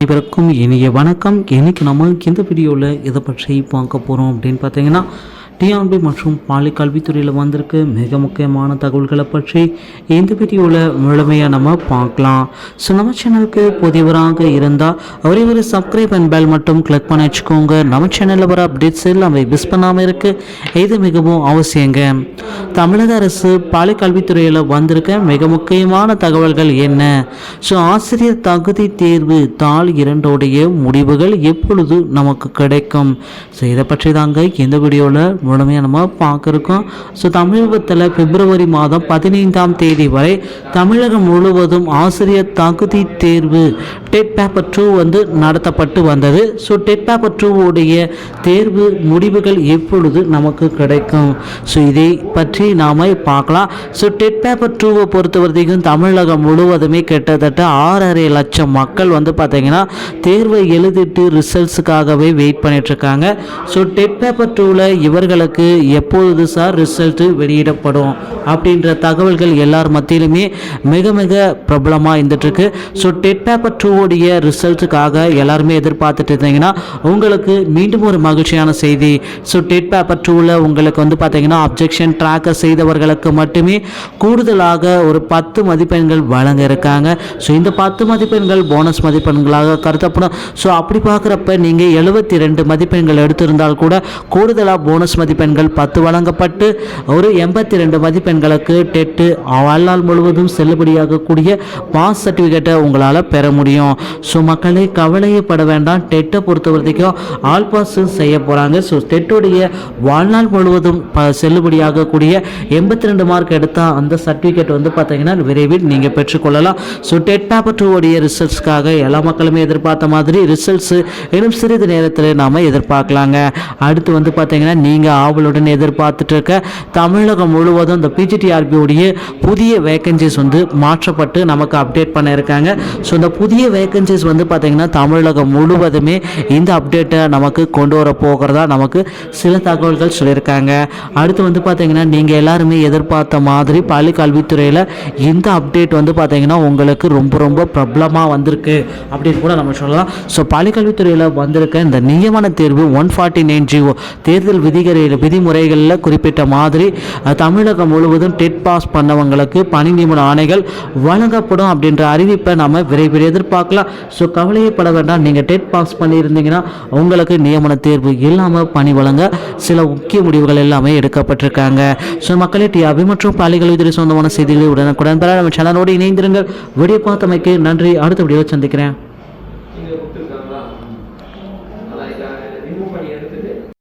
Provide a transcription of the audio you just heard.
அனைவருக்கும் இனிய வணக்கம். இன்னைக்கு நம்ம இந்த வீடியோவில் இதை பற்றி பார்க்க போகிறோம் அப்படின்னு பார்த்தீங்கன்னா டிஆர்பி மற்றும் பாலி கல்வித்துறையில் வந்திருக்கு மிக முக்கியமான தகவல்களை பற்றி இந்த வீடியோவில் முழுமையாக நம்ம பார்க்கலாம். ஸோ நம்ம சேனலுக்கு புதியவராக இருந்தால் ஒரே ஒரு சப்ஸ்கிரைப் அண்ட் பெல் மட்டும் கிளிக் பண்ணி வச்சுக்கோங்க. நம்ம சேனலில் வர அப்டேட்ஸ் எல்லாமே மிஸ் பண்ணாமல் இருக்கு இது மிகவும் அவசியங்க. தமிழக அரசு பாலி கல்வித்துறையில் வந்திருக்க மிக முக்கியமான தகவல்கள் என்ன? ஸோ ஆசிரியர் தகுதி தேர்வு தாள் இரண்டோடைய முடிவுகள் எப்பொழுது நமக்கு கிடைக்கும்? ஸோ இதை பற்றி தாங்க இந்த வீடியோவில் முழுமையாக நம்ம பார்க்குறோம் ஸோ தமிழகத்தில் பிப்ரவரி மாதம் பதினைந்தாம் தேதி வரை தமிழகம் முழுவதும் ஆசிரியர் தகுதி தேர்வு டெட் பேப்பர் டூ வந்து நடத்தப்பட்டு வந்தது. ஸோ டெட் பேப்பர் டூவுடைய தேர்வு முடிவுகள் எப்பொழுது நமக்கு கிடைக்கும்? ஸோ இதை பற்றி நாம் பார்க்கலாம். ஸோ டெட் பேப்பர் டூவை பொறுத்த வரைக்கும் தமிழகம் முழுவதுமே கிட்டத்தட்ட ஆறரை லட்சம் மக்கள் வந்து பார்த்திங்கன்னா தேர்வை எழுதிட்டு ரிசல்ட்ஸுக்காகவே வெயிட் பண்ணிகிட்ருக்காங்க இருக்காங்க. ஸோ டெட் பேப்பர் டூவில் மக்களுக்கு எப்பொழுது சார் ரிசல்ட்டு வெளியிடப்படும் அப்படின்ற தகவல்கள் எல்லார் மத்தியிலுமே மிக மிக பிரபலமாக இருந்துட்டுருக்கு. ஸோ டெட் பேப்பர் டூவோடைய ரிசல்ட்டுக்காக எல்லாருமே எதிர்பார்த்துட்டு இருந்தீங்கன்னா உங்களுக்கு மீண்டும் ஒரு மகிழ்ச்சியான செய்தி. ஸோ டெட் பேப்பர் டூவில் உங்களுக்கு வந்து பார்த்தீங்கன்னா அப்ஜெக்ஷன் ட்ராக்கர் செய்தவர்களுக்கு மட்டுமே கூடுதலாக ஒரு பத்து மதிப்பெண்கள் வழங்க இருக்காங்க. ஸோ இந்த பத்து மதிப்பெண்கள் போனஸ் மதிப்பெண்களாக கருதப்படும். ஸோ அப்படி பார்க்குறப்ப நீங்கள் எழுபத்தி ரெண்டு மதிப்பெண்கள் எடுத்திருந்தால் கூட கூடுதலாக போனஸ் மதிப்பெண்கள் பத்து வழங்கப்பட்டு ஒரு எண்பத்தி ரெண்டு மதிப்பெண்களுக்கு டெட்டு வாழ்நாள் முழுவதும் செல்லுபடியாகக்கூடிய பாஸ் சர்டிஃபிகேட்டை உங்களால் பெற முடியும். ஸோ மக்களே கவலையப்பட வேண்டாம். டெட்டை பொறுத்த வரைக்கும் ஆல் பாஸும் செய்ய போகிறாங்க ஸோ டெட்டுடைய வாழ்நாள் முழுவதும் ப செல்லுபடியாகக்கூடிய எண்பத்தி ரெண்டு மார்க் எடுத்தால் அந்த சர்டிஃபிகேட் வந்து பார்த்தீங்கன்னா விரைவில் நீங்கள் பெற்றுக்கொள்ளலாம். ஸோ டெட் பேப்பர் டூ ரிசல்ட்ஸ்க்காக எல்லா மக்களுமே எதிர்பார்த்த மாதிரி ரிசல்ட்ஸு இன்னும் சிறிது நேரத்தில் நாம் எதிர்பார்க்கலாங்க. அடுத்து வந்து பார்த்தீங்கன்னா நீங்கள் ஆவலுடன் எதிர்பார்த்துட்டு இருக்க தமிழகம் முழுவதும் இந்த பிஜிடிஆர்பியுடைய புதிய வேக்கன்சிஸ் வந்து மாற்றப்பட்டு நமக்கு அப்டேட் பண்ண இருக்காங்க ஸோ இந்த புதிய வேக்கன்சிஸ் வந்து பார்த்தீங்கன்னா தமிழகம் முழுவதுமே இந்த அப்டேட்டை நமக்கு கொண்டு வர போகிறதா நமக்கு சில தகவல்கள் சொல்லியிருக்காங்க. அடுத்து வந்து பார்த்திங்கன்னா நீங்கள் எல்லாருமே எதிர்பார்த்த மாதிரி பள்ளி கல்வித்துறையில் இந்த அப்டேட் வந்து பார்த்திங்கன்னா உங்களுக்கு ரொம்ப ரொம்ப பிரபலமாக வந்திருக்கு அப்படின்னு கூட நம்ம சொல்லலாம். ஸோ பள்ளி கல்வித்துறையில் வந்திருக்க இந்த நியமன தேர்வு ஒன் ஃபார்ட்டி நைன் ஜிஓ தேர்தல் விதிகளில் விதிமுறைகளில் குறிப்பிட்ட மாதிரி தமிழகம் முழுவதும் டெட் பாஸ் பண்ணவங்களுக்கு பணி நியமன ஆணைகள் வழங்கப்படும் அப்படின்ற அறிவிப்பை நம்ம விரைவில் எதிர்பார்க்கலாம். ஸோ கவலையப்பட வேண்டாம். நீங்கள் டெட் பாஸ் பண்ணியிருந்தீங்கன்னா உங்களுக்கு நியமன தேர்வு இல்லாமல் பணி வழங்க சில முக்கிய முடிவுகள் எல்லாமே எடுக்கப்பட்டிருக்காங்க. ஸோ மக்களே டிஆபி மற்றும் பள்ளிகள் இதில் சொந்தமான செய்திகளை உடனுக்குடன் பெற நம்ம சேனலோடு இணைந்திருங்கள். வீடியோ பார்த்தமைக்கு நன்றி. அடுத்த வீடியோ சந்திக்கிறேன்.